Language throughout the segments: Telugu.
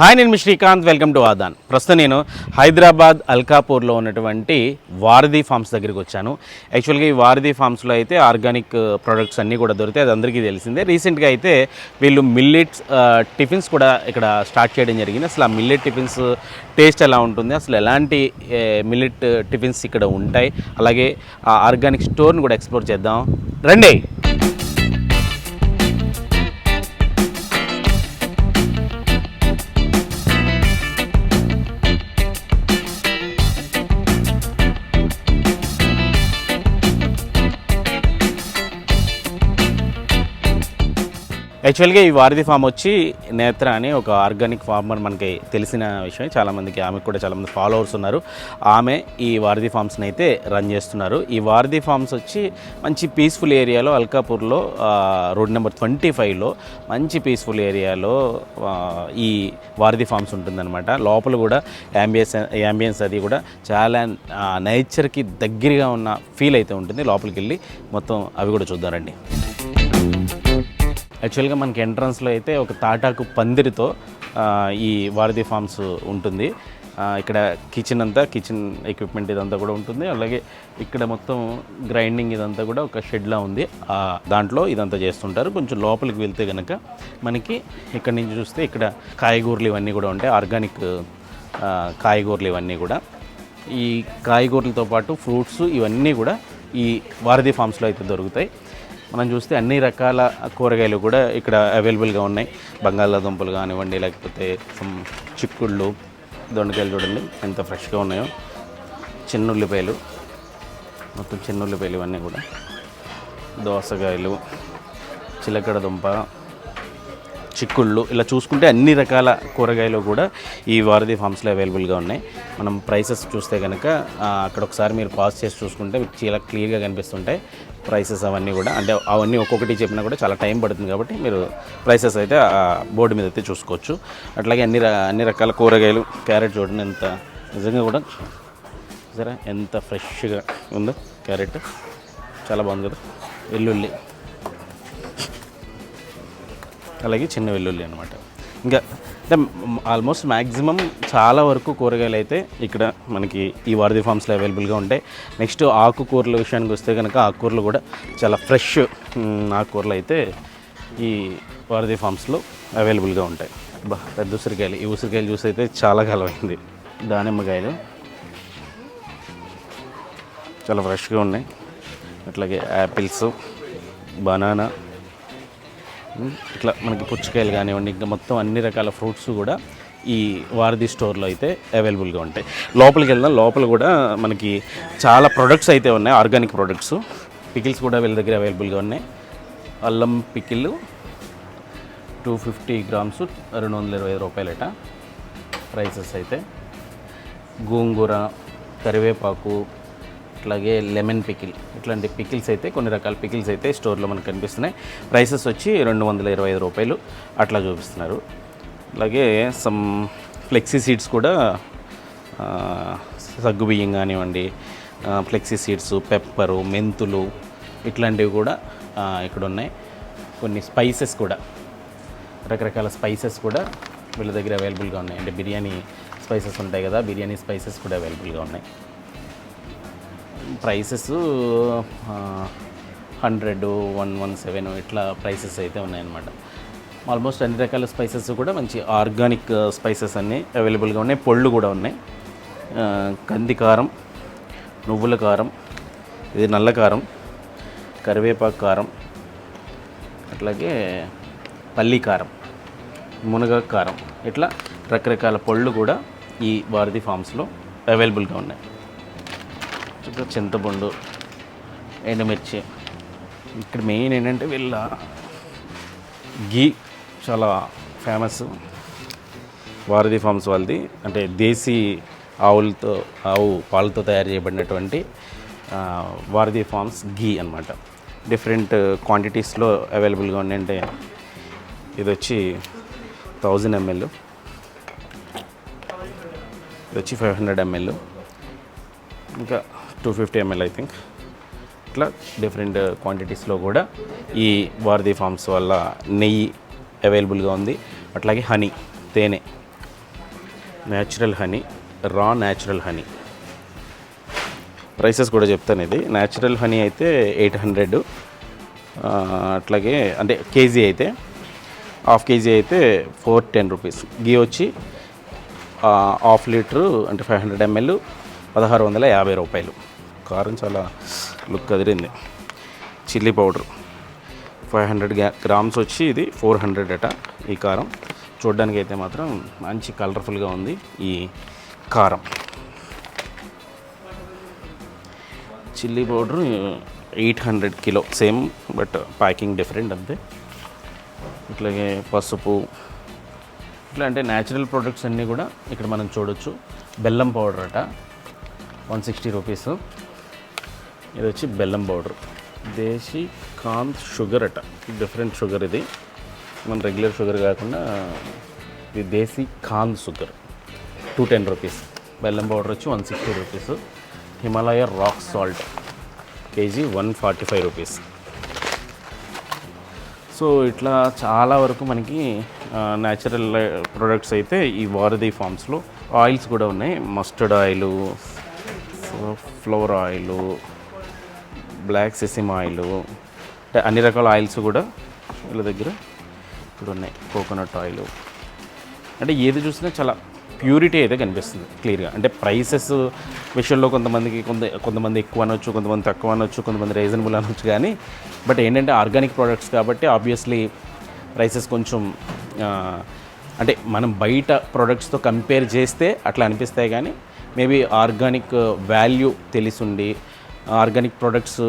hi నేను మీ శ్రీకాంత్. Welcome to Aadhan. ప్రస్తుతం నేను హైదరాబాద్ అల్కాపూర్లో ఉన్నటువంటి వారధి ఫార్మ్స్ దగ్గరికి వచ్చాను. యాక్చువల్గా ఈ వారధి ఫార్మ్స్లో అయితే ఆర్గానిక్ uh, ప్రొడక్ట్స్ అన్నీ కూడా దొరుకుతాయి. అది అందరికీ తెలిసిందే. రీసెంట్గా అయితే వీళ్ళు మిల్లెట్స్ uh, టిఫిన్స్ కూడా ఇక్కడ స్టార్ట్ చేయడం జరిగింది. అసలు ఆ మిల్లెట్ టిఫిన్స్ uh, టేస్ట్ ఎలా ఉంటుంది? అసలు ఎలాంటి మిల్లెట్ టిఫిన్స్ ఇక్కడ ఉంటాయి? అలాగే ఆ ఆర్గానిక్ స్టోర్ని కూడా ఎక్స్ప్లోర్ చేద్దాం. రండి! యాక్చువల్గా ఈ వారధి ఫామ్ వచ్చి నేత్ర అని ఒక ఆర్గానిక్ ఫార్మర్ మనకి తెలిసిన విషయం. చాలామందికి ఆమెకు కూడా చాలామంది ఫాలోవర్స్ ఉన్నారు. ఆమె ఈ వారధి ఫామ్స్ని అయితే రన్ చేస్తున్నారు. ఈ వారధి ఫామ్స్ వచ్చి మంచి పీస్ఫుల్ ఏరియాలో అల్కాపూర్లో రోడ్ నెంబర్ ట్వంటీ ఫైవ్లో మంచి పీస్ఫుల్ ఏరియాలో ఈ వారధి ఫామ్స్ ఉంటుందన్నమాట. లోపల కూడా యాంబియన్స్ యాంబియన్స్ అది కూడా చాలా నేచర్కి దగ్గరగా ఉన్న ఫీల్ అయితే ఉంటుంది. లోపలికి వెళ్ళి మొత్తం అవి కూడా చూద్దారండి యాక్చువల్గా మనకి ఎంట్రన్స్లో అయితే ఒక తాటాకు పందిరితో ఈ వారధి ఫార్మ్స్ ఉంటుంది. ఇక్కడ కిచెన్ అంతా కిచెన్ ఎక్విప్మెంట్ ఇదంతా కూడా ఉంటుంది. అలాగే ఇక్కడ మొత్తం గ్రైండింగ్ ఇదంతా కూడా ఒక షెడ్లా ఉంది. దాంట్లో ఇదంతా చేస్తుంటారు. కొంచెం లోపలికి వెళ్తే కనుక మనకి ఇక్కడ నుంచి చూస్తే ఇక్కడ కాయగూరలు ఇవన్నీ కూడా ఉంటాయి. ఆర్గానిక్ కాయగూరలు ఇవన్నీ కూడా. ఈ కాయగూరలతో పాటు ఫ్రూట్స్ ఇవన్నీ కూడా ఈ వారధి ఫామ్స్లో అయితే దొరుకుతాయి. మనం చూస్తే అన్ని రకాల కూరగాయలు కూడా ఇక్కడ అవైలబుల్గా ఉన్నాయి. బంగాళాదుంపలు కానివ్వండి లేకపోతే చిక్కుళ్ళు దొండకాయలు చూడండి ఎంత ఫ్రెష్గా ఉన్నాయో. చిన్న ఉల్లిపాయలు మొత్తం చిన్న ఉల్లిపాయలు ఇవన్నీ కూడా. దోసకాయలు చిలకడ దుంప చిక్కుళ్ళు ఇలా చూసుకుంటే అన్ని రకాల కూరగాయలు కూడా ఈ వారధి ఫామ్స్లో అవైలబుల్గా ఉన్నాయి. మనం ప్రైసెస్ చూస్తే కనుక అక్కడ ఒకసారి మీరు పాస్ చేసి చూసుకుంటే మీకు చాలా క్లియర్గా కనిపిస్తుంటాయి ప్రైసెస్ అవన్నీ కూడా. అంటే అవన్నీ ఒక్కొక్కటి చెప్పినా కూడా చాలా టైం పడుతుంది కాబట్టి మీరు ప్రైసెస్ అయితే ఆ బోర్డు మీద అయితే చూసుకోవచ్చు. అట్లాగే అన్ని అన్ని రకాల కూరగాయలు క్యారెట్ చూడండి ఎంత నిజంగా కూడా సరే ఎంత ఫ్రెష్గా ఉందో క్యారెట్. చాలా బాగుంది కదా? వెల్లుల్లి. అలాగే చిన్న వెల్లుల్లి అనమాట ఇంకా అంటే ఆల్మోస్ట్ మ్యాక్సిమం చాలా వరకు కూరగాయలు అయితే ఇక్కడ మనకి ఈ వారధి ఫామ్స్లో అవైలబుల్గా ఉంటాయి. నెక్స్ట్ ఆకుకూరల విషయానికి వస్తే కనుక ఆకుకూరలు కూడా చాలా ఫ్రెష్ ఆకుకూరలు అయితే ఈ వారధి ఫామ్స్లో అవైలబుల్గా ఉంటాయి. బా పెద్ద ఉసిరికాయలు. ఈ ఉసిరికాయలు జ్యూస్ అయితే చాలా కలవైంది దానిమ్మకాయలు చాలా ఫ్రెష్గా ఉన్నాయి. అట్లాగే యాపిల్స్ బనానా ఇట్లా మనకి పుచ్చకాయలు కానివ్వండి ఇంకా మొత్తం అన్ని రకాల ఫ్రూట్స్ కూడా ఈ వారధి స్టోర్లో అయితే అవైలబుల్గా ఉంటాయి. లోపలికి వెళ్దాం. లోపల కూడా మనకి చాలా ప్రొడక్ట్స్ అయితే ఉన్నాయి. ఆర్గానిక్ ప్రొడక్ట్స్ పికిల్స్ కూడా వీళ్ళ దగ్గర అవైలబుల్గా ఉన్నాయి. అల్లం పికిల్ టూ ఫిఫ్టీ గ్రామ్స్ రెండు వందల ఇరవై ఐదు రూపాయలట. ప్రైసెస్ అయితే. గోంగూర కరివేపాకు అట్లాగే లెమన్ పికిల్ ఇట్లాంటి పికిల్స్ అయితే కొన్ని రకాల పికిల్స్ అయితే స్టోర్లో మనకు కనిపిస్తున్నాయి. ప్రైసెస్ వచ్చి రెండు వందల ఇరవై ఐదు రూపాయలు అట్లా చూపిస్తున్నారు. అలాగే సమ్ ఫ్లెక్సీ సీడ్స్ కూడా సగ్గు బియ్యం కానివ్వండి ఫ్లెక్సీ సీడ్స్ పెప్పరు మెంతులు ఇట్లాంటివి కూడా ఇక్కడ ఉన్నాయి. కొన్ని స్పైసెస్ కూడా రకరకాల స్పైసెస్ కూడా వీళ్ళ దగ్గర అవైలబుల్గా ఉన్నాయి. అంటే బిర్యానీ స్పైసెస్ ఉంటాయి కదా బిర్యానీ స్పైసెస్ కూడా అవైలబుల్గా ఉన్నాయి. Prices hundred one one seven ఇట్లా ప్రైసెస్ అయితే ఉన్నాయన్నమాట. ఆల్మోస్ట్ అన్ని రకాల స్పైసెస్ కూడా మంచి ఆర్గానిక్ స్పైసెస్ అన్నీ అవైలబుల్గా ఉన్నాయి. పొళ్ళు కూడా ఉన్నాయి. కంది కారం నువ్వుల కారం ఇది నల్ల కారం కరివేపాకు కారం అట్లాగే పల్లి కారం మునగ కారం ఇట్లా రకరకాల పళ్ళు కూడా ఈ భారతి ఫామ్స్లో అవైలబుల్గా ఉన్నాయి. చుట్టూ చింతపండు ఎండుమిర్చి. ఇక్కడ మెయిన్ ఏంటంటే వీళ్ళ గీ చాలా ఫేమస్ వారధి ఫార్మ్స్ వాళ్ళది. అంటే దేశీ ఆవులతో ఆవు పాలతో తయారు చేయబడినటువంటి వారధి ఫార్మ్స్ గీ అనమాట డిఫరెంట్ క్వాంటిటీస్లో అవైలబుల్గా ఉన్నాయంటే ఇది వచ్చి థౌజండ్ ఎంఎల్ ఇది వచ్చి ఫైవ్ హండ్రెడ్ ఎంఎల్ ఇంకా two fifty ML I think ఇట్లా డిఫరెంట్ క్వాంటిటీస్లో కూడా ఈ వారధి ఫార్మ్స్ వల్ల నెయ్యి అవైలబుల్గా ఉంది. అట్లాగే హనీ తేనె. Natural honey raw natural honey prices కూడా చెప్తాను ఇది. న్యాచురల్ హనీ అయితే ఎయిట్ హండ్రెడ్ అట్లాగే అంటే కేజీ అయితే హాఫ్ కేజీ అయితే ఫోర్ టెన్ రూపీస్ గీ వచ్చి హాఫ్ లీటరు అంటే ఫైవ్ హండ్రెడ్ ఎంఎల్ పదహారు వందల యాభై రూపాయలు. కారం చాలా లుక్ అదిరింది chilli powder. Five hundred grams వచ్చి ఇది ఫోర్ హండ్రెడ్ అట ఈ కారం. చూడడానికి అయితే మాత్రం మంచి కలర్ఫుల్గా ఉంది ఈ కారం. Chilli powder eight hundred kilo same but packing different అంతే. ఇట్లాగే పసుపు ఇట్లా అంటే న్యాచురల్ ప్రొడక్ట్స్ అన్నీ కూడా ఇక్కడ మనం చూడొచ్చు. బెల్లం పౌడర్ అట వన్ సిక్స్టీ రూపీస్. ఇది వచ్చి బెల్లం పౌడర్. దేశీ కాంత్ షుగర్ అట. డిఫరెంట్ షుగర్ ఇది. మన రెగ్యులర్ షుగర్ కాకుండా ఇది desi khand sugar. Two ten rupees. బెల్లం పౌడర్ వచ్చి one sixty rupees. Himalaya rock salt KG one forty five rupees. So ఇట్లా చాలా వరకు మనకి న్యాచురల్ ప్రొడక్ట్స్ అయితే ఈ వారధి ఫార్మ్స్లో ఆయిల్స్ కూడా ఉన్నాయి. Mustard oil flower oil black sesame oil అంటే అన్ని రకాల ఆయిల్స్ కూడా వీళ్ళ దగ్గర ఇప్పుడు ఉన్నాయి కోకోనట్ ఆయిల్. అంటే ఏది చూసినా చాలా ప్యూరిటీ అయితే కనిపిస్తుంది క్లియర్గా. అంటే ప్రైసెస్ విషయంలో కొంతమందికి కొంత కొంతమంది ఎక్కువ అనొచ్చు కొంతమంది తక్కువ అనొచ్చు కొంతమంది రీజనబుల్ అనొచ్చు కానీ బట్ ఏంటంటే ఆర్గానిక్ ప్రోడక్ట్స్ కాబట్టి ఆబ్వియస్లీ ప్రైసెస్ కొంచెం అంటే మనం బయట ప్రోడక్ట్స్తో కంపేర్ చేస్తే అట్లా అనిపిస్తాయి కానీ మేబీ ఆర్గానిక్ వాల్యూ తెలిసుండి ఆర్గానిక్ ప్రోడక్ట్స్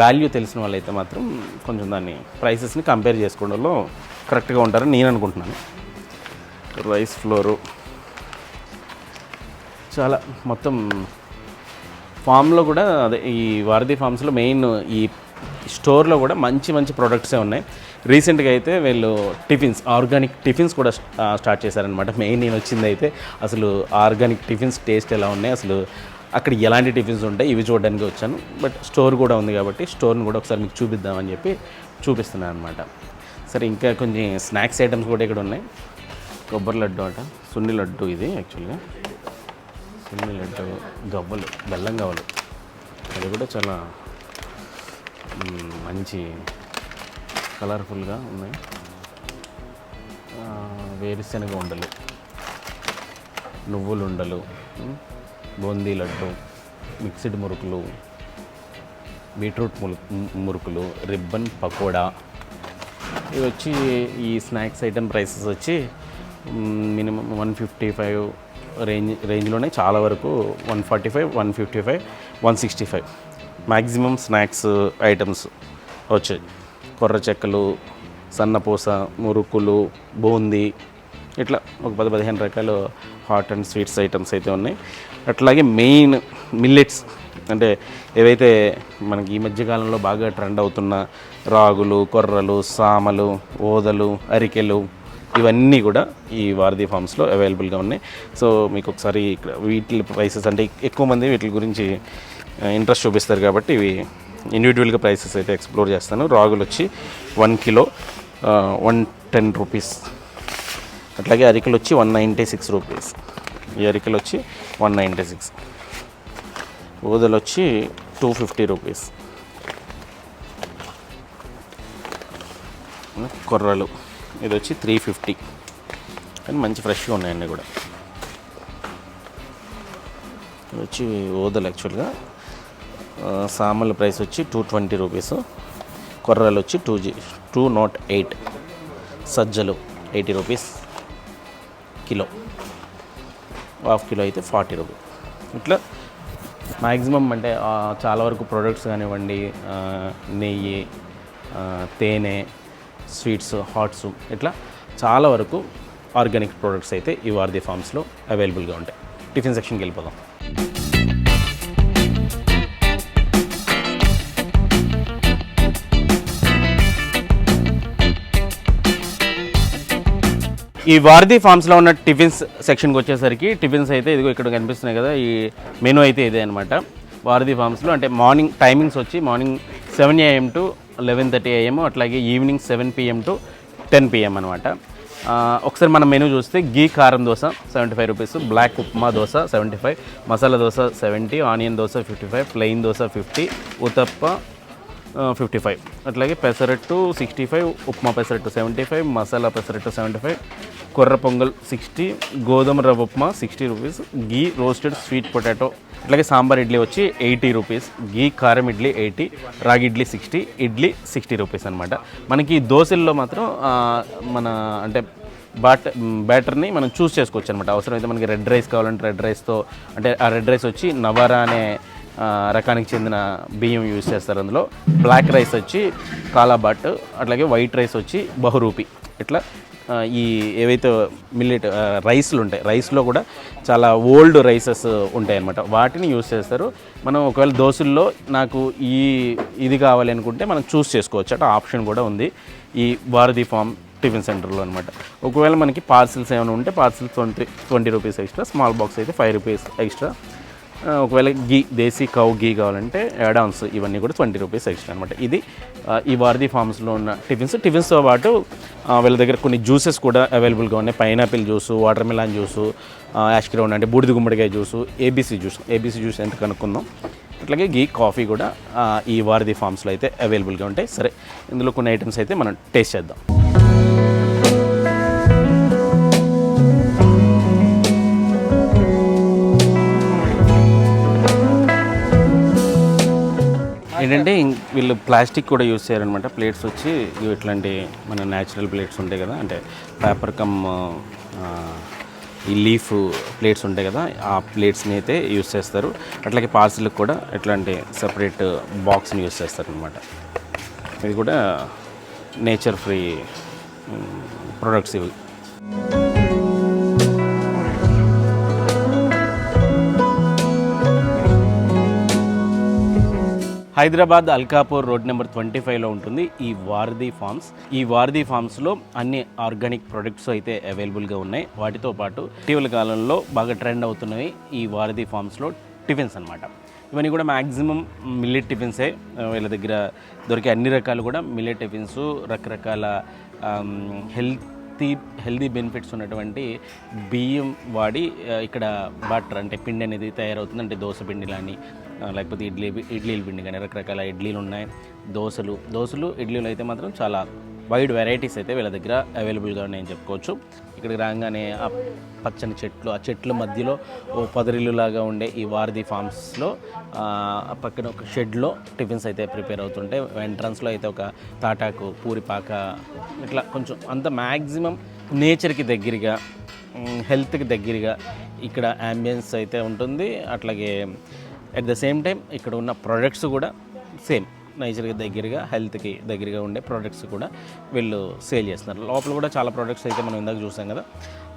వాల్యూ తెలిసిన వాళ్ళైతే మాత్రం కొంచెం దాన్ని ప్రైసెస్ని కంపేర్ చేసుకోవడంలో కరెక్ట్గా ఉంటారని నేను అనుకుంటున్నాను. Rice flour. చాలా మొత్తం ఫామ్లో కూడా అదే ఈ వారధి ఫామ్స్లో మెయిన్ ఈ స్టోర్లో కూడా మంచి మంచి ప్రోడక్ట్సే ఉన్నాయి. రీసెంట్గా అయితే వీళ్ళు టిఫిన్స్ ఆర్గానిక్ టిఫిన్స్ కూడా స్టార్ట్ చేశారనమాట మెయిన్ నేను వచ్చింది అయితే అసలు ఆర్గానిక్ టిఫిన్స్ టేస్ట్ ఎలా ఉన్నాయి అసలు అక్కడ ఎలాంటి టిఫిన్స్ ఉంటాయి ఇవి చూడడానికి వచ్చాను. బట్ స్టోర్ కూడా ఉంది కాబట్టి స్టోర్ని కూడా ఒకసారి మీకు చూపిద్దామని చెప్పి చూపిస్తున్నాను అనమాట సరే ఇంకా కొంచెం స్నాక్స్ ఐటమ్స్ కూడా ఇక్కడ ఉన్నాయి. కొబ్బరి లడ్డు అట సున్ని లడ్డు ఇది యాక్చువల్గా. సున్ని లడ్డు గవ్వలు బెల్లం గవ్వలు. అది కూడా చాలా మంచి కలర్ఫుల్గా ఉన్నాయి. వేరుశనగ ఉండలు నువ్వులు ఉండలు బూందీ లడ్డు మిక్స్డ్ మురుకులు బీట్రూట్ మురుకులు రిబ్బన్ పకోడా. ఇవి వచ్చి ఈ స్నాక్స్ ఐటమ్ ప్రైసెస్ వచ్చి minimum one fifty five range రేంజ్లోనే చాలా వరకు one forty five one fifty five one sixty five maximum snacks items వచ్చాయి. కొర్ర చెక్కలు సన్నపూస మురుకులు బూందీ ఇట్లా ఒక పది పదిహేను రకాల హాట్ అండ్ స్వీట్స్ ఐటమ్స్ అయితే ఉన్నాయి. అట్లాగే మెయిన్ మిల్లెట్స్ అంటే ఏవైతే మనకి ఈ మధ్యకాలంలో బాగా ట్రెండ్ అవుతున్న రాగులు కొర్రలు సామలు ఓదలు అరికెలు ఇవన్నీ కూడా ఈ వారధి ఫార్మ్స్లో అవైలబుల్గా ఉన్నాయి. సో మీకు ఒకసారి ఇక్కడ వీటి ప్రైసెస్ అంటే ఎక్కువ మంది వీటి గురించి ఇంట్రెస్ట్ చూపిస్తారు కాబట్టి ఇవి ఇండివిజువల్గా ప్రైసెస్ అయితే ఎక్స్ప్లోర్ చేస్తాను. రాగులు వచ్చి one kilo one ten rupees అట్లాగే అరికలు వచ్చి వన్ నైంటీ సిక్స్ రూపీస్. ఈ అరికలు వచ్చి వన్ నైంటీ సిక్స్. ఊదలు వచ్చి టూ ఫిఫ్టీ రూపీస్. కొర్రలు. ఇది వచ్చి త్రీ ఫిఫ్టీ. కానీ మంచి ఫ్రెష్గా ఉన్నాయండి కూడా. ఇది వచ్చి ఊదలు యాక్చువల్గా. ఆ, సామల ప్రైస్ వచ్చి టూ ట్వంటీ రూపీస్. కొర్రలు వచ్చి two G two not eight. సజ్జలు eighty rupees. Kilo. Half kilo అయితే ఫార్టీ రూపీ. ఇట్లా మ్యాక్సిమం అంటే చాలా వరకు ప్రొడక్ట్స్ కానివ్వండి నెయ్యి తేనె స్వీట్స్ హాట్స్ ఇట్లా చాలా వరకు ఆర్గానిక్ ప్రొడక్ట్స్ అయితే ఈ వారధి ఫార్మ్స్లో అవైలబుల్గా ఉంటాయి. టిఫిన్ సెక్షన్కి వెళ్ళిపోదాం. ఈ వారధి ఫార్మ్స్లో ఉన్న టిఫిన్స్ సెక్షన్కి వచ్చేసరికి టిఫిన్స్ అయితే ఇదిగో ఇక్కడ కనిపిస్తున్నాయి కదా ఈ మెనూ అయితే ఇదే అనమాట వారధి ఫార్మ్స్లో అంటే మార్నింగ్ టైమింగ్స్ వచ్చి morning seven AM to eleven thirty AM అట్లాగే evening seven PM to ten PM అనమాట ఒకసారి మనం మెనూ చూస్తే గీ కారం dosa seventy five rupees black upma dosa seventy five masala dosa seventy onion dosa fifty five plain dosa fifty uthappa fifty five అట్లాగే pesarattu sixty five upma pesarattu seventy five masala pesarattu seventy five కొర్ర పొంగల్ సిక్స్టీ గోధుమ రవ్వ upma sixty rupees ghee roasted sweet potato అట్లాగే సాంబార్ ఇడ్లీ వచ్చి ఎయిటీ రూపీస్ గీ కారం idli eighty ragi idli sixty idli sixty rupees అనమాట మనకి దోశల్లో మాత్రం మన అంటే బాట్ బ్యాటర్ని మనం చూస్ చేసుకోవచ్చు అనమాట అవసరమైతే మనకి రెడ్ రైస్ కావాలంటే రెడ్ రైస్తో అంటే ఆ రెడ్ రైస్ వచ్చి నవారా అనే రకానికి చెందిన బియ్యం యూజ్ చేస్తారు అందులో. బ్లాక్ రైస్ వచ్చి కాలాబాట్ అట్లాగే వైట్ రైస్ వచ్చి బహురూపి. ఇట్లా ఈ ఏవైతే మిల్లెట్ రైస్లు ఉంటాయి రైస్లో కూడా చాలా ఓల్డ్ రైసెస్ ఉంటాయి అన్నమాట వాటిని యూస్ చేస్తారు. మనం ఒకవేళ దోశల్లో నాకు ఈ ఇది కావాలి అనుకుంటే మనం చూస్ చేసుకోవచ్చు. అట ఆప్షన్ కూడా ఉంది. ఈ భారతీ ఫామ్ టిఫిన్ సెంటర్లో అనమాట ఒకవేళ మనకి పార్సిల్స్ ఏమైనా ఉంటే parcels twenty twenty rupees extra small box అయితే ఫైవ్ రూపీస్ ఎక్స్ట్రా ఒకవేళ గీ దేశీ కౌ గీ కావాలంటే యాడాన్స్ ఇవన్నీ కూడా ట్వంటీ రూపీస్ ఎక్స్ట్రా అనమాట ఇది ఈ వారధి ఫార్మ్స్లో ఉన్న టిఫిన్స్ టిఫిన్స్తో పాటు వీళ్ళ దగ్గర కొన్ని జ్యూసెస్ కూడా అవైలబుల్గా ఉన్నాయి. Pineapple juice watermelon juice ash gourd అంటే బూడిద గుమ్మడికాయ juice ABC juice ABC juice ఎంత కనుక్కుందాం? అట్లాగే గీ కాఫీ కూడా ఈ వారధి ఫార్మ్స్లో అయితే అవైలబుల్గా ఉంటాయి. సరే ఇందులో కొన్ని ఐటమ్స్ అయితే మనం టేస్ట్ చేద్దాం. ఏంటంటే వీళ్ళు ప్లాస్టిక్ కూడా యూస్ చేయారనమాట ప్లేట్స్ వచ్చి ఇట్లాంటి మన న్యాచురల్ ప్లేట్స్ ఉంటాయి కదా అంటే పేపర్ కమ్ ఈ లీఫ్ ప్లేట్స్ ఉంటాయి కదా ఆ ప్లేట్స్ని అయితే యూస్ చేస్తారు. అట్లాగే పార్సిల్కి కూడా ఇట్లాంటి సపరేట్ బాక్స్ని యూస్ చేస్తారు అనమాట ఇది కూడా నేచర్ ఫ్రీ ప్రొడక్ట్స్ ఇవి. Hyderabad Alkapur road number twenty ఫైవ్లో ఉంటుంది ఈ వారధి ఫార్మ్స్. ఈ వారధి ఫార్మ్స్లో అన్ని ఆర్గానిక్ ప్రొడక్ట్స్ అయితే అవైలబుల్గా ఉన్నాయి. వాటితో పాటు ఇటీవల కాలంలో బాగా ట్రెండ్ అవుతున్నవి ఈ వారధి ఫార్మ్స్లో టిఫిన్స్ అన్నమాట. ఇవన్నీ కూడా మ్యాక్సిమం మిల్లెట్ టిఫిన్సే. వీళ్ళ దగ్గర దొరికే అన్ని రకాలు కూడా మిల్లెట్ టిఫిన్స్ రకరకాల హెల్తీ హెల్దీ బెనిఫిట్స్ ఉన్నటువంటి బియ్యం వాడి ఇక్కడ బటర్ అంటే పిండి అనేది తయారవుతుంది. అంటే దోశ పిండి కానీ లేకపోతే ఇడ్లీ ఇడ్లీల పిండి కానీ రకరకాల ఇడ్లీలు ఉన్నాయి. దోశలు దోశలు ఇడ్లీలు అయితే మాత్రం చాలా వైడ్ వెరైటీస్ అయితే వీళ్ళ దగ్గర అవైలబుల్గా ఉన్నాయని చెప్పుకోవచ్చు. ఇక్కడికి రాగానే ఆ పచ్చని చెట్లు ఆ చెట్ల మధ్యలో ఓ పదరిల్లు లాగా ఉండే ఈ వారధి ఫార్మ్స్లో ఆ పక్కన ఒక షెడ్లో టిఫిన్స్ అయితే ప్రిపేర్ అవుతుంటాయి ఎంట్రన్స్లో అయితే ఒక తాటాకు పూరిపాక ఇట్లా కొంచెం అంత మ్యాక్సిమం నేచర్కి దగ్గరగా హెల్త్కి దగ్గరగా ఇక్కడ అంబియన్స్ అయితే ఉంటుంది. అట్లాగే అట్ ద సేమ్ టైం ఇక్కడ ఉన్న ప్రొడక్ట్స్ కూడా సేమ్ నేచర్కి దగ్గరగా హెల్త్కి దగ్గరగా ఉండే ప్రోడక్ట్స్ కూడా వీళ్ళు సేల్ చేస్తున్నారు. లోపల కూడా చాలా ప్రోడక్ట్స్ అయితే మనం ఇందాక చూసాం కదా.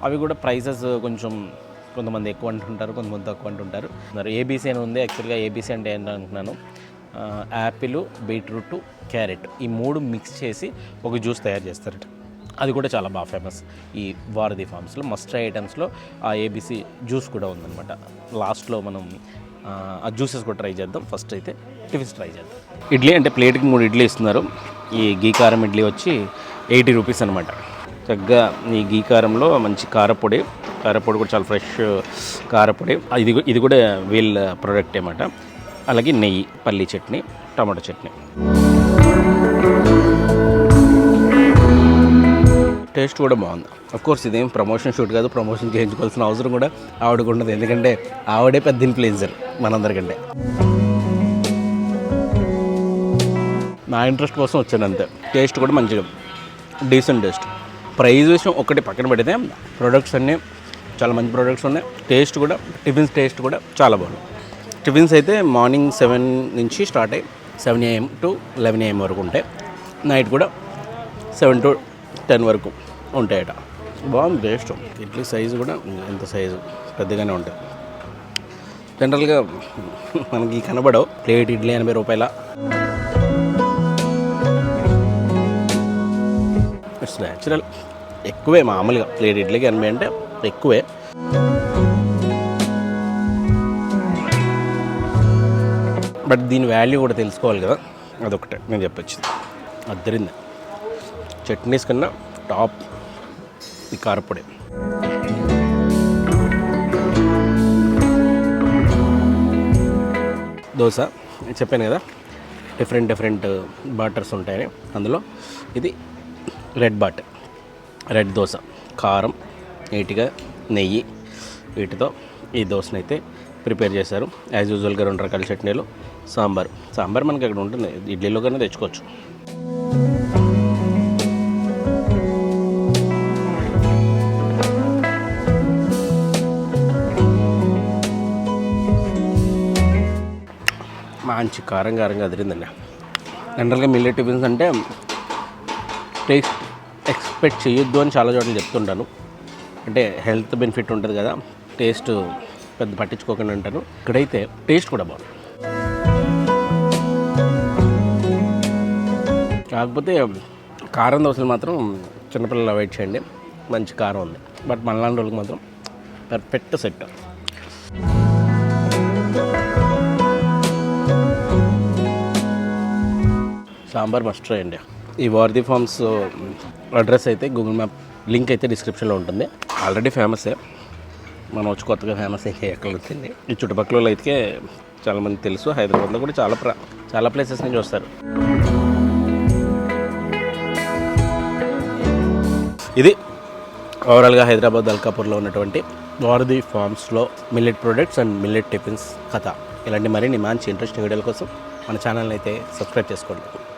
అవి కూడా ప్రైసెస్ కొంచెం కొంతమంది ఎక్కువ అంటుంటారు కొంతమంది తక్కువ అంటుంటారు. మరి ఏబీసీ అని ఉంది. యాక్చువల్గా ఏబీసీ అంటే ఏంటంటున్నాను యాపిల్ బీట్రూట్ క్యారెట్ ఈ మూడు మిక్స్ చేసి ఒక జ్యూస్ తయారు చేస్తారట. అది కూడా చాలా బాగా ఫేమస్ ఈ వారధి ఫార్మ్స్లో మస్ట్ ఐటమ్స్లో ఆ ఏబీసీ జ్యూస్ కూడా ఉందన్నమాట. లాస్ట్లో మనం ఆ, జ్యూసెస్ కూడా ట్రై చేద్దాం. ఫస్ట్ అయితే టిఫిన్స్ ట్రై చేద్దాం. ఇడ్లీ అంటే ప్లేట్కి మూడు ఇడ్లీ ఇస్తున్నారు. ఈ గీ కారం ఇడ్లీ వచ్చి ఎయిటీ రూపీస్ అనమాట చక్కగా ఈ గీ కారంలో మంచి కారపొడి కారపొడి కూడా చాలా ఫ్రెష్ కారపొడి. ఇది ఇది కూడా వీళ్ళ ప్రోడక్ట్ అనమాట అలాగే నెయ్యి పల్లీ చట్నీ టమాటో చట్నీ. టేస్ట్ కూడా బాగుంది. అఫ్ కోర్స్ ఇదేం ప్రమోషన్ షూట్ కాదు ప్రమోషన్ చేయించుకోవాల్సిన అవసరం కూడా ఆవిడకు ఉండదు. ఎందుకంటే ఆవిడే పెద్ద ఇన్ఫ్లుయెన్సర్ మనందరికంటే. నా ఇంట్రెస్ట్ కోసం వచ్చాను అంతే టేస్ట్ కూడా మంచిగా డీసెంట్ టేస్ట్ ప్రైస్ విషయం ఒకటి పక్కన పెడితే ప్రొడక్ట్స్ అన్నీ చాలా మంచి ప్రొడక్ట్స్ ఉన్నాయి. టేస్ట్ కూడా టిఫిన్స్ టేస్ట్ కూడా చాలా బాగుంది టిఫిన్స్ అయితే మార్నింగ్ సెవెన్ నుంచి స్టార్ట్ అయ్యి seven AM to eleven AM వరకు ఉంటాయి. నైట్ కూడా సెవెన్ టు టెన్ వరకు. ఉంటాయట. బాగుంది టేస్ట్. ఇడ్లీ సైజు కూడా ఎంత సైజు పెద్దగానే ఉంటుంది జనరల్గా మనకి కనబడవు ప్లేట్ ఇడ్లీ ఎనభై రూపాయల. ఇట్స్ న్యాచురల్ ఎక్కువే మామూలుగా ప్లేట్ ఇడ్లీకి ఎనభై అంటే ఎక్కువే. బట్ దీని వాల్యూ కూడా తెలుసుకోవాలి కదా అదొకటే నేను చెప్పొచ్చు అద్దరింది. చట్నీస్ కన్నా టాప్ ఈ కారపొడి దోశ చెప్పాను కదా డిఫరెంట్ డిఫరెంట్ బాటర్స్ ఉంటాయని అందులో. ఇది రెడ్ బాట్ రెడ్ దోశ కారం నీట్గా నెయ్యి వీటితో ఈ దోశను అయితే ప్రిపేర్ చేశారు. యాజ్ యూజువల్గా రెండు రకాల చట్నీలు సాంబార్. సాంబార్ మనకి అక్కడ ఉంటుంది ఇడ్లీలో కన్నా తెచ్చుకోవచ్చు. మంచి కారం కారంగా అదిరిందండి. జనరల్గా మిల్లెట్ టిఫిన్స్ అంటే టేస్ట్ ఎక్స్పెక్ట్ చేయొద్దు అని చాలా చోట్ల చెప్తుంటాను. అంటే హెల్త్ బెనిఫిట్ ఉంటుంది కదా టేస్ట్ పెద్ద పట్టించుకోకుండా అంటాను. ఇక్కడైతే టేస్ట్ కూడా బాగుంది. కాకపోతే కారం దోశలు మాత్రం చిన్నపిల్లలు అవాయిడ్ చేయండి. మంచి కారం ఉంది. బట్ మళ్ళాంటి రోజులకు మాత్రం perfect set. Sambar must try అండి. ఈ వారధి ఫార్మ్స్ అడ్రస్ అయితే గూగుల్ మ్యాప్ లింక్ అయితే డిస్క్రిప్షన్లో ఉంటుంది. ఆల్రెడీ ఫేమసే మనం వచ్చి కొత్తగా ఫేమస్ అయితే ఎక్కడ వచ్చింది ఈ చుట్టుపక్కల అయితే చాలామంది తెలుసు. హైదరాబాద్లో కూడా చాలా ప్ర చాలా ప్లేసెస్ నుంచి వస్తారు ఇది ఓవరాల్గా హైదరాబాద్ అల్కాపూర్లో ఉన్నటువంటి Varadhi ఫార్మ్స్లో millet products and millet tiffins కథ. ఇలాంటి మరిన్ని మంచి ఇంట్రెస్టింగ్ వీడియోల కోసం మన ఛానల్ని అయితే సబ్స్క్రైబ్ చేసుకోండి.